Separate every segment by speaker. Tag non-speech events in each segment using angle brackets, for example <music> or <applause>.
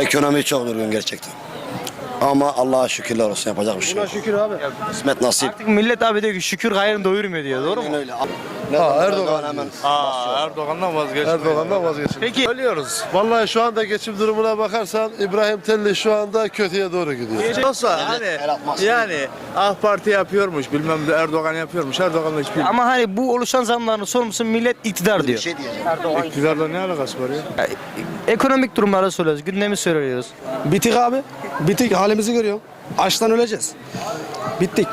Speaker 1: Ekonomi çok durgun gerçekten. Ama Allah'a şükürler olsun yapacak bir şey
Speaker 2: Buna
Speaker 1: yok.
Speaker 2: şükür abi.
Speaker 1: Kısmet nasip.
Speaker 3: Artık millet abi diyor ki şükür hayrını doyurmuyor diyor. Doğru mu?
Speaker 1: Öyle.
Speaker 2: Ha,
Speaker 1: Erdoğan
Speaker 2: Erdoğan
Speaker 1: hemen
Speaker 4: Aa, Erdoğan'dan vazgeçmeyin.
Speaker 2: Erdoğan'dan vazgeçin.
Speaker 3: Peki
Speaker 4: Ölüyoruz.
Speaker 2: Vallahi şu anda geçim durumuna bakarsan İbrahim Telli şu anda kötüye doğru gidiyor.
Speaker 4: Olsa hani
Speaker 1: el atmaz.
Speaker 4: yani AK Parti yapıyormuş bilmem de Erdoğan yapıyormuş. Erdoğan da hiç bilmiyor.
Speaker 3: ama hani bu oluşan zamların sorumlusu millet iktidar
Speaker 1: bir
Speaker 3: diyor.
Speaker 1: şey diyeceğim.
Speaker 4: İktidarla ne alakası var ya?
Speaker 3: Ya, Ekonomik durumları söylüyoruz, gündemi söylüyoruz.
Speaker 5: Bitik abi. Bitik halimizi görüyor. Açtan öleceğiz. Bittik.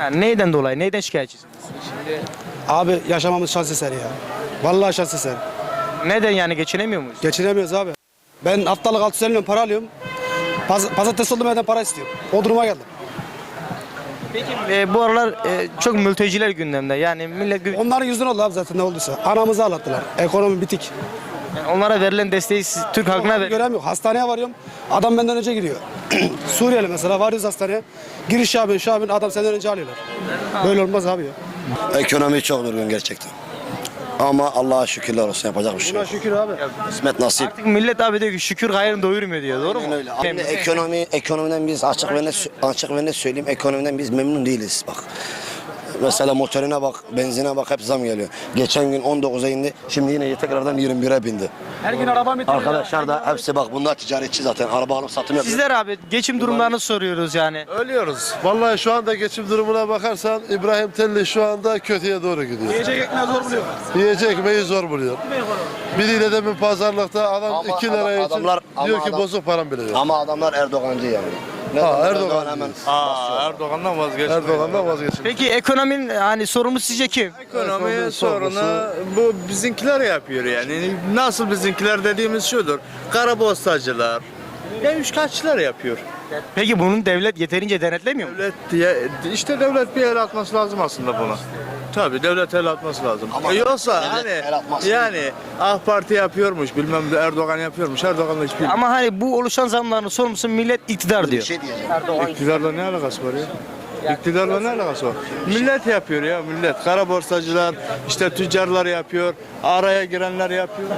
Speaker 3: Yani neyden dolayı, neyden şikayetçisiniz?
Speaker 5: Abi yaşamamız şans eseri ya. Vallahi şans eseri.
Speaker 3: Neden yani geçinemiyor muyuz?
Speaker 5: Geçinemiyoruz abi. Ben haftalık 650 milyon para alıyorum. Paz pazartesi oldu benden para istiyorum. O duruma geldim.
Speaker 3: Peki e, bu aralar e, çok mülteciler gündemde. Yani millet gü-
Speaker 5: Onların yüzünden oldu abi zaten ne olduysa. Anamızı ağlattılar. Ekonomi bitik.
Speaker 3: Yani onlara verilen desteği siz Türk halkına ver.
Speaker 5: Göremiyorum. Hastaneye varıyorum. Adam benden önce giriyor. <clears throat> Suriyeli mesela varıyoruz hastaneye. Giriş abin, şu abin adam senden önce alıyorlar. Böyle olmaz abi ya.
Speaker 1: Ekonomi çok durgun gerçekten. Ama Allah'a şükürler olsun yapacak bir şey
Speaker 2: Buna
Speaker 1: yok.
Speaker 2: şükür abi.
Speaker 1: Kısmet nasip.
Speaker 3: Artık millet abi diyor ki şükür hayrını doyurmuyor diyor. Doğru mu?
Speaker 1: Öyle. Abi
Speaker 3: Memnun.
Speaker 1: ekonomi ekonomiden biz açık ve net açık ve net söyleyeyim ekonomiden biz memnun değiliz bak. Mesela motorine bak, benzine bak hep zam geliyor. Geçen gün 19'a indi, şimdi yine tekrardan 21'e bindi.
Speaker 5: Her gün araba mı
Speaker 1: Arkadaşlar da hepsi bak bunlar ticaretçi zaten. Araba alıp satım yapıyor.
Speaker 3: Sizler abi geçim durumlarını soruyoruz yani.
Speaker 2: Ölüyoruz. Vallahi şu anda geçim durumuna bakarsan İbrahim Telli şu anda kötüye doğru gidiyor.
Speaker 5: Yiyecek ekmeği zor buluyor.
Speaker 2: Yiyecek ekmeği zor buluyor. Biriyle de bir pazarlıkta adam
Speaker 1: Ama
Speaker 2: 2 liraya
Speaker 1: adam-
Speaker 2: için
Speaker 1: adamlar-
Speaker 2: diyor ki
Speaker 1: adam-
Speaker 2: bozuk param bile yok.
Speaker 1: Ama adamlar Erdoğancı yani.
Speaker 2: Ha, Erdoğan
Speaker 1: hemen.
Speaker 4: Aa, Erdoğan'dan vazgeçmeyin.
Speaker 2: Erdoğan'dan vazgeçin.
Speaker 3: Peki ekonominin hani sorumlu sizce kim?
Speaker 4: Ekonomi sorunu- bu bizimkiler yapıyor yani. Nasıl bizimkiler dediğimiz şudur. Karabostacılar, ya üçkaççılar yapıyor.
Speaker 3: Peki bunun devlet yeterince denetlemiyor mu?
Speaker 4: Devlet diye işte devlet bir el atması lazım aslında buna. Tabii devlet el atması lazım.
Speaker 1: Ama
Speaker 4: E yoksa
Speaker 1: devlet
Speaker 4: hani
Speaker 1: el atmaz.
Speaker 4: yani AK Parti yapıyormuş bilmem de Erdoğan yapıyormuş. Erdoğan da hiç bilmiyor.
Speaker 3: Ama hani bu oluşan zamların sorumlusu millet iktidar
Speaker 1: bir
Speaker 3: diyor.
Speaker 1: şey diyeceğim.
Speaker 4: İktidarla ne alakası var ya? İktidarla ne alakası var? Millet yapıyor ya millet. Kara borsacılar, işte tüccarlar yapıyor. Araya girenler yapıyor.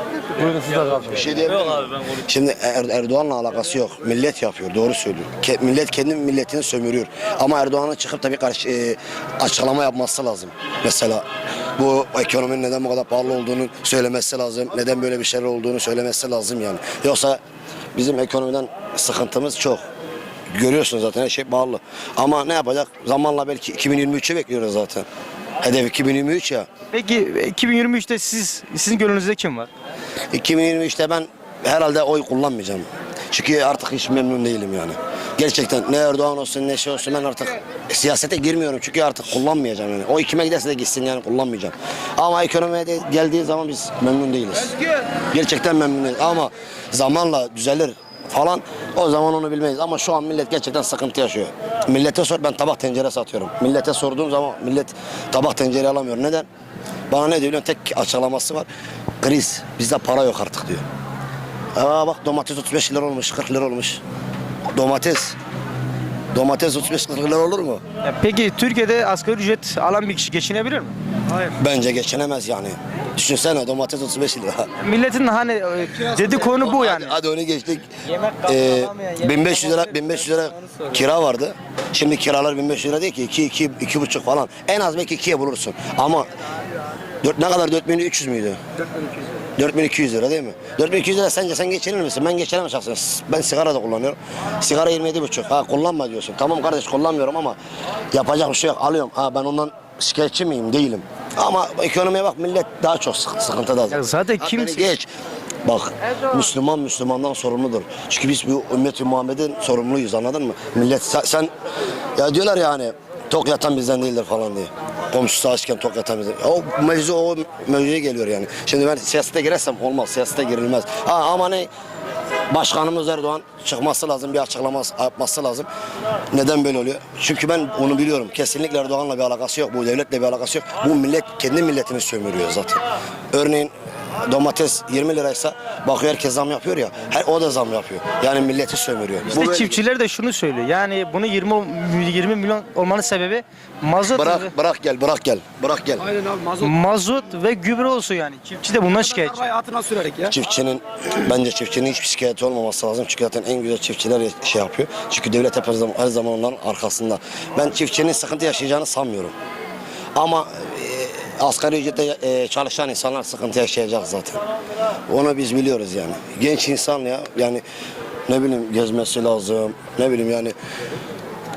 Speaker 1: Bir şey diyebilir miyim? Şimdi Er- Erdoğan'la alakası yok. Millet yapıyor. Doğru söylüyor. Ke- millet kendi milletini sömürüyor. Ama Erdoğan'ın çıkıp da bir karşı, e, açıklama yapması lazım. Mesela bu ekonominin neden bu kadar pahalı olduğunu söylemesi lazım. Neden böyle bir şeyler olduğunu söylemesi lazım yani. Yoksa bizim ekonomiden sıkıntımız çok. Görüyorsunuz zaten her şey pahalı. Ama ne yapacak? Zamanla belki 2023'ü bekliyoruz zaten. Hedef 2023 ya.
Speaker 3: Peki 2023'te siz sizin gönlünüzde kim var?
Speaker 1: 2023'te ben herhalde oy kullanmayacağım. Çünkü artık hiç memnun değilim yani. Gerçekten ne Erdoğan olsun ne şey olsun ben artık siyasete girmiyorum çünkü artık kullanmayacağım yani. O kime giderse de gitsin yani kullanmayacağım. Ama ekonomiye de geldiği zaman biz memnun değiliz. Gerçekten memnun değiliz ama zamanla düzelir falan o zaman onu bilmeyiz ama şu an millet gerçekten sıkıntı yaşıyor. Millete sor ben tabak tencere satıyorum. Millete sorduğum zaman millet tabak tencere alamıyor. Neden? Bana ne diyor? Tek açıklaması var. Kriz. Bizde para yok artık diyor. Aa bak domates 35 lira olmuş, 40 lira olmuş. Domates. Domates 35-40 lira olur mu?
Speaker 3: Ya peki Türkiye'de asgari ücret alan bir kişi geçinebilir mi?
Speaker 1: Bence geçinemez yani. Düşünsene domates 35 lira.
Speaker 3: Milletin hani e, dedi konu bu yani.
Speaker 1: Hadi, hadi onu geçtik. Ee, 1500 lira 1500 lira kira vardı. Şimdi kiralar 1500 lira değil ki 2 2 2 buçuk falan. En az belki 2'ye bulursun. Ama 4 ne kadar 4300 müydü? 4200 lira değil mi? 4200 lira sence sen geçinir misin? Ben geçinemem şahsen. Ben sigara da kullanıyorum. Sigara 27 buçuk. Ha kullanma diyorsun. Tamam kardeş kullanmıyorum ama yapacak bir şey yok. Alıyorum. Ha ben ondan şikayetçi miyim? Değilim. Ama ekonomiye bak millet daha çok sık- sıkıntıda.
Speaker 3: Ya zaten
Speaker 1: Ha,
Speaker 3: kimse-
Speaker 1: beni geç. Bak Müslüman Müslümandan sorumludur. Çünkü biz bu ümmet-i Muhammed'in sorumluyuz anladın mı? Millet sen, sen- ya diyorlar ya hani tok yatan bizden değildir falan diye. Komşusu açken tok yatan bizden. O mevzu o mevzuya geliyor yani. Şimdi ben siyasete girersem olmaz. Siyasete girilmez. Ha ama ne Başkanımız Erdoğan çıkması lazım, bir açıklama yapması lazım. Neden böyle oluyor? Çünkü ben onu biliyorum. Kesinlikle Erdoğan'la bir alakası yok. Bu devletle bir alakası yok. Bu millet kendi milletini sömürüyor zaten. Örneğin domates 20 liraysa bakıyor herkes zam yapıyor ya. Her, o da zam yapıyor. Yani milleti sömürüyor. Bu
Speaker 3: İşte
Speaker 1: böyle-
Speaker 3: çiftçiler de şunu söylüyor. Yani bunu 20 ol- 20 milyon olmanın sebebi mazot ve,
Speaker 1: Bırak bırak gel bırak gel. Bırak gel.
Speaker 5: Aynen abi mazot.
Speaker 3: mazot ve gübre olsun yani. Çiftçi de bundan şikayetçi.
Speaker 5: Arabayı atına sürerek ya.
Speaker 1: Çiftçinin bence çiftçinin hiçbir şikayeti olmaması lazım. Çünkü zaten en güzel çiftçiler şey yapıyor. Çünkü devlet hep her zaman, her zaman onların arkasında. Ben çiftçinin sıkıntı yaşayacağını sanmıyorum. Ama asgari ücrete e, çalışan insanlar sıkıntı yaşayacak zaten. Onu biz biliyoruz yani. Genç insan ya yani ne bileyim gezmesi lazım. Ne bileyim yani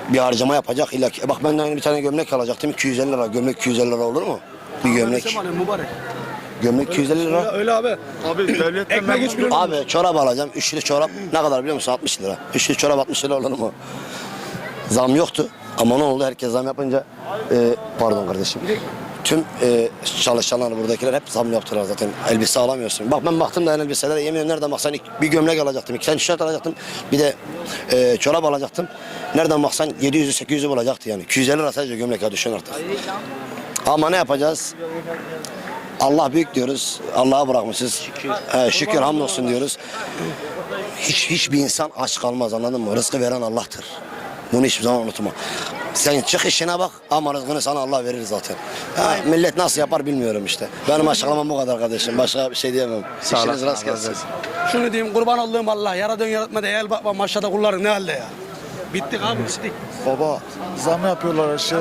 Speaker 1: bir harcama yapacak illa ki. E Bak ben de aynı bir tane gömlek alacaktım 250 lira. Gömlek 250 lira olur mu? Bir gömlek.
Speaker 5: Mübarek.
Speaker 1: Gömlek 250 lira.
Speaker 5: Öyle, abi.
Speaker 4: Abi devletten
Speaker 5: milyon.
Speaker 1: Abi çorap alacağım. Üçlü çorap ne kadar biliyor musun? 60 lira. Üçlü çorap 60 lira olur mu? Zam yoktu. Ama ne oldu? Herkes zam yapınca e, pardon kardeşim. Tüm e, çalışanlar buradakiler hep zam yaptılar zaten. Elbise alamıyorsun. Bak ben baktım da elbiselere yemin ederim nereden baksan bir gömlek alacaktım. iki tane tişört alacaktım. Bir de e, çorap alacaktım. Nereden baksan 700'ü 800'ü bulacaktı yani. 250 lira sadece gömlek düşün artık. Ama ne yapacağız? Allah büyük diyoruz. Allah'a bırakmışız. Şükür. şükür hamdolsun diyoruz. Hiç hiçbir insan aç kalmaz anladın mı? Rızkı veren Allah'tır. Bunu hiçbir zaman unutma. Sen çık işine bak ama rızkını sana Allah verir zaten. Ha, millet nasıl yapar bilmiyorum işte. Benim açıklamam bu kadar kardeşim. Başka bir şey diyemem. İşiniz rast gelsin.
Speaker 5: Şunu diyeyim kurban olduğum Allah. Yaradığın yaratmada el bakma maşada kulların ne halde ya. Bittik abi bittik.
Speaker 6: Baba zam yapıyorlar işte.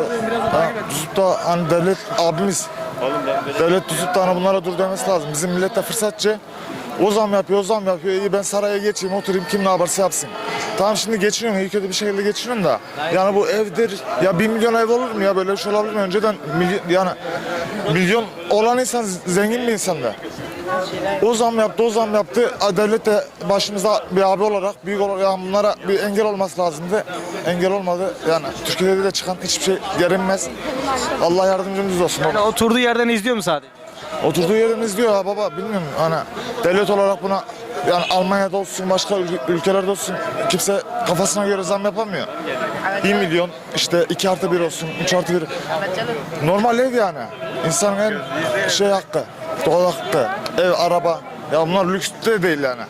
Speaker 6: Ha, tutup da hani devlet abimiz. Devlet tutup da hani bunlara dur demesi lazım. Bizim millet de fırsatçı. O zam yapıyor, o zam yapıyor. İyi ben saraya geçeyim, oturayım kim ne yaparsa yapsın. Tamam şimdi geçiniyorum, iyi kötü bir şekilde geçiniyorum da. Yani bu evdir, ya bir milyon ev olur mu ya böyle bir şey olabilir mi? Önceden milyon, yani milyon olan insan zengin bir insandı. O zam yaptı, o zam yaptı. Devlet de başımızda bir abi olarak, büyük olarak yani bunlara bir engel olması lazımdı. Engel olmadı. Yani Türkiye'de de çıkan hiçbir şey gelinmez. Allah yardımcımız olsun.
Speaker 3: Yani oturduğu yerden izliyor mu sadece?
Speaker 6: Oturduğu yerden izliyor ha baba bilmiyorum hani devlet olarak buna yani Almanya'da olsun başka ül- ülkelerde olsun kimse kafasına göre zam yapamıyor. 1 milyon işte 2 artı 1 olsun 3 artı 1 normal ev yani. İnsanın en şey hakkı doğal hakkı. Ev araba. Ya bunlar lüks de değil yani.